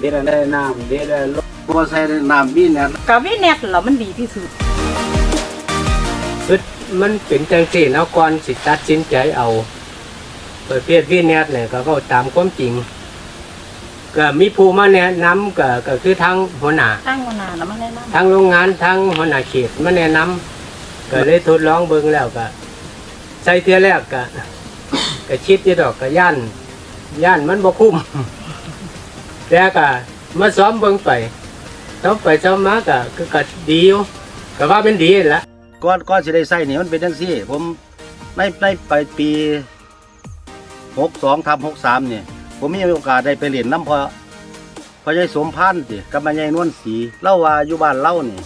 เด็ดได้น้ำเด็ดได้ลมบ่ใส่น้ำวินเนี่ยกับวิเน็ตเหรอมันดีที่สุดคือมันเป็นจังสี่แล้วก่อนสิตัดสินใจเอาเประเภทวิเนตเนี่ยก็ก็ตามความจริงก็มีผู้มาแนะนำก็ก็คือทั้งหัวหน้าตั้งมานานแล้วมันแน่นอนทั้งโรงงานทั้งหัวหน้าเขตมาแนะนำก็เลยทดลองเบิ่งแล้วก็ใส่เทื่อแรกก็ก็คิดที่ดอกก็ย่านย่านมันบ่คุ้ม แต่ก็มาซ้อมเบิ่งไปซ้อมไปซ้อมมาก็ก็ก็ดีอยู่ก็ว่าเป็นดีนั่นละก่อนก่อนสิได้ใส่นี่มันเป็นจังซี่ ผมในในไปปี62ทับ63เนี่ยผมมีโอกาสได้ไปเรียนน้ำพอพอยายสมพันธ์สิกับแม่ยายนวลศรีเล่าว่าอยู่บ้านเล่านี่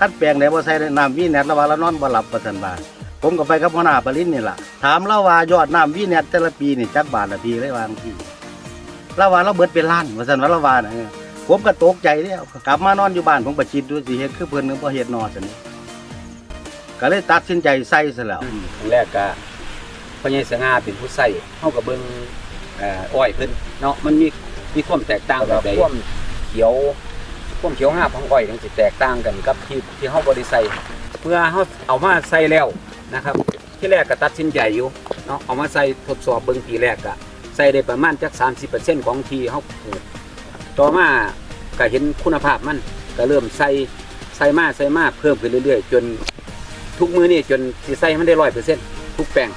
คัดแปลงไหนบ่ใส่น้ำวิแนตแล้วว่าแล้วนอนบ่หลับประสันบาผมก็ไปกับหัวหน้าปรินนี่ล่ะถามเล่าว่ายอดน้ำวิแนตแต่ละปีนี่จักบาทละปีเลยวาจังที่ เล่าว่าเราเบิดเป็นล้านว่าซั่นว่าเราว่าน่ะเออผมก็ตกใจแล้วกลับมานอนอยู่บ้านผมก็คิดดูสิเฮ็ดคือเพิ่นนึงบ่เฮ็ดนอซั่นนี่ก็เลยตัดสินใจใส่ซะแล้วครั้งแรกก็พญายสง่าเป็นผู้ใส่เฮากับเบิ่งเอ่ออ้อยเพิ่นเนาะมันมีมีความแตกต่างแบบใดความเขียวความเขียวงาของอ้อยจังสิแตกต่างกันกับที่ที่เฮาบ่ได้ใส่เพื่อเฮาเอามาใส่แล้วนะครับ ที่แรกก็ตัดสินใจอยู่เนาะเอามาใส่ทดสอบเบิ่งปีแรกก็ ใส่ได้ประมาณจัก 30%ของทีเฮาปลูกต่อมาก็เห็นคุณภาพมันก็เริ่มใส่ใส่มาใส่มาเพิ่มขึ้นเรื่อยๆ จนทุกมือนี่จนสิใส่มันได้ร้อยเปอร์เซ็นต์ทุกแปลง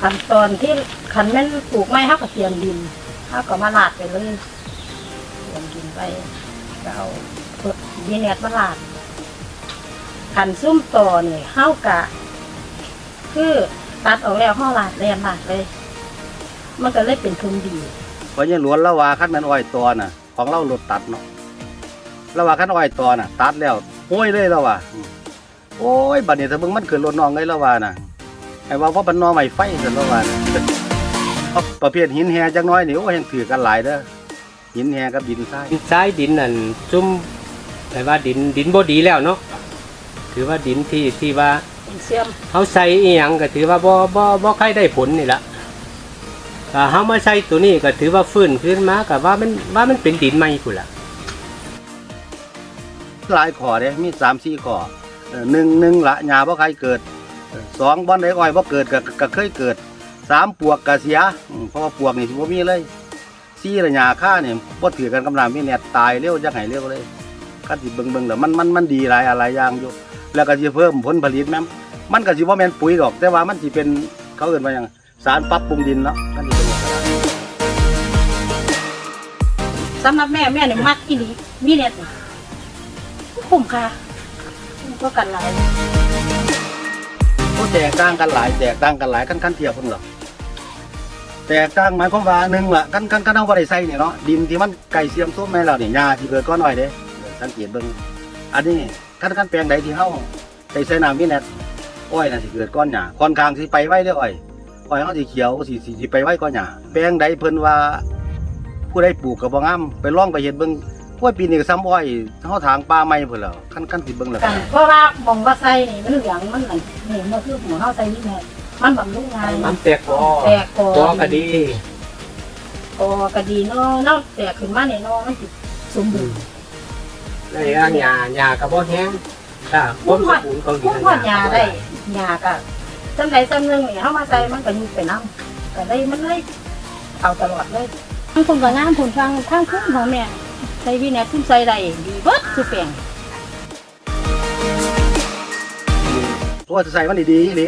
ขั้นตอนที่ขันแม่นปลูกไม้เขาก็เตรียมดินเขาก็มาลาดไปเลยเตรียมดินไปก็เอาวิเน็ตมาลาดขันซุ่มต่อเนี่ยเขากะคือ ตัดออกแล้วเขาลาดแรงลาดเลย มันก็เลยเป็นทุนดีเพราะยังหลวนละว่าคันแมันอ้อยตัวน่ะ ของเรารถตัดเนาะละว่าคันอ้อยตัวน่ะ ตัดแล้วโอ้ยเลยละว่าอืมโอ้ยบัดนี้ถ้าเบิ่งมันขึ้นรถน้องเลยละว่าน่ะไอ้ว่าเพราะมันนอใหม่ไฟซั่นละว่าน่ะเอาประเภทหินแฮจักหน้อยนี่โอ้ยยังถือกันหลายเด้อหินแฮกับดินทรายดินทรายดินนั่นซุ่มแต่ว่าดินดินบ่ดีแล้วเนาะถือว่าดินที่ที่ว่า เป็นเสื่อมเขาใส่อีหยังก็ถือว่าบ่บ่บ่ค่อยได้ผลนี่ละถ้าเฮามาใส่ตัวนี้ก็ถือว่าฟื้นขึ้นมาก็ว่ามันว่ามันเป็นดินใหม่พุ่นล่ะหลายข้อเด้มี3 4ข้อเออหนึ่งหนึ่งละหญ้าบ่ใครเกิดเออสองบ่อนใดอ้อยบ่เกิดก็ก็เคยเกิดสามปวกก็เสียอืมเพราะว่าปวกนี่สิบ่มีเลยสี่ละหญ้าค่านี่บ่ถือกันกำลังมีแนตตายเร็วจักให้เร็วเลยคันสิเบิ่งเบิ่งแล้วมันมันมันดีหลายอะไรอย่างอยู่ แล้วก็สิเพิ่มผลผลิตแม่น มันก็สิบ่แม่นปุ๋ยดอก แต่ว่ามันสิเป็นเขาเอิ้นว่าหยังสารปรับปรุงดินเนาะมันสิเป็นอย่างนั้นสำหรับแม่แม่เนี่ยมักอีหลีวิเน็ตนี่คุ้มค่าคุ้มก็กันหลายโอ้แตกต่างกันหลายแตกต่างกันหลายคันคันเทียบเพิ่นหรอกแตกต่างหมายความว่าหนึ่งล่ะคันคันคันเฮาบ่ได้ใส่นี่เนาะดินที่มันไก่เสียมส้มแม่นแล้วนี่หญ้าที่เกิดก้อนน้อยเด้สังเกตเบิ่งอันนี้คันคันแปลงใดที่เฮาได้ใส่น้ำวิแนต อ้อยน่ะสิเกิดก้อนหญ้าค่อนข้างสิไปไวเด้ออ้อยอ้อยเฮาสิเขียวสิสิสิไปไวกว่าหญ้าแปลงใดเพิ่นว่า ผู้ใดปลูกก็บ่งามไปลองไปเฮ็ดเบิ่งโอ้ยปีนี้ก็ซ้ำอ้อยเฮาถางป่าใหม่พุ่นแล้วคันคันสิเบิ่งแล้วกันเพราะว่ามองว่าใส่นี่มันเหลืองมันนั่นนี่มันคือหัวเฮาใส่นี่แม่มันบำรุงงานมันแตกกอแตกกอกอก็ดีกอก็ดีเนาะเนาะแตกขึ้นมาเนี่ยเนาะมันสิสมบูรณ์ในอ่างหญ้าหญ้าก็บ่แห้งถ้าความสมบูรณ์ของดิคุ้นมพอดยาได้ ยาก็จำใดจำหนึงนี่เฮามาใส่มันก็อยู่ไปนำก็ได้มันเลยเอาตลอดเลยทางคนก็งามผลฟังทางคุ้มของแม่ใส่วิเนี่ยคุ้มใส่ได้ดีเบิดสุแปลงเพราะว่าจะใส่มันดีๆอีหลี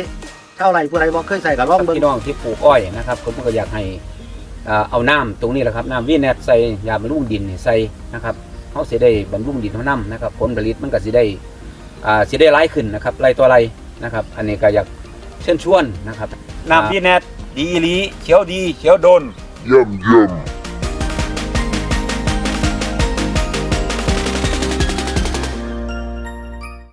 เท่าไหร่ผู้ใดบ่เคยใส่ก็ลองเบิ่งพี่น้องที่ปลูกอ้อยนะครับผมก็อยากให้อ่าเอาน้ำตรงนี้แหละครับน้ำวีแนตใส่ยาบำรุงดินนี่ใส่นะครับเขาสิได้บำรุงดินเท่าน้ำนะครับผลผลิตมันก็สิได้อ่าสิได้ร้ายขึ้นนะครับไรตัวไร นะครับ อันนี้ก็อยากเชิญชวนนะครับ น้ำพี่แนทดีอีหลีเขียวดีเขียวโดน Yum yum.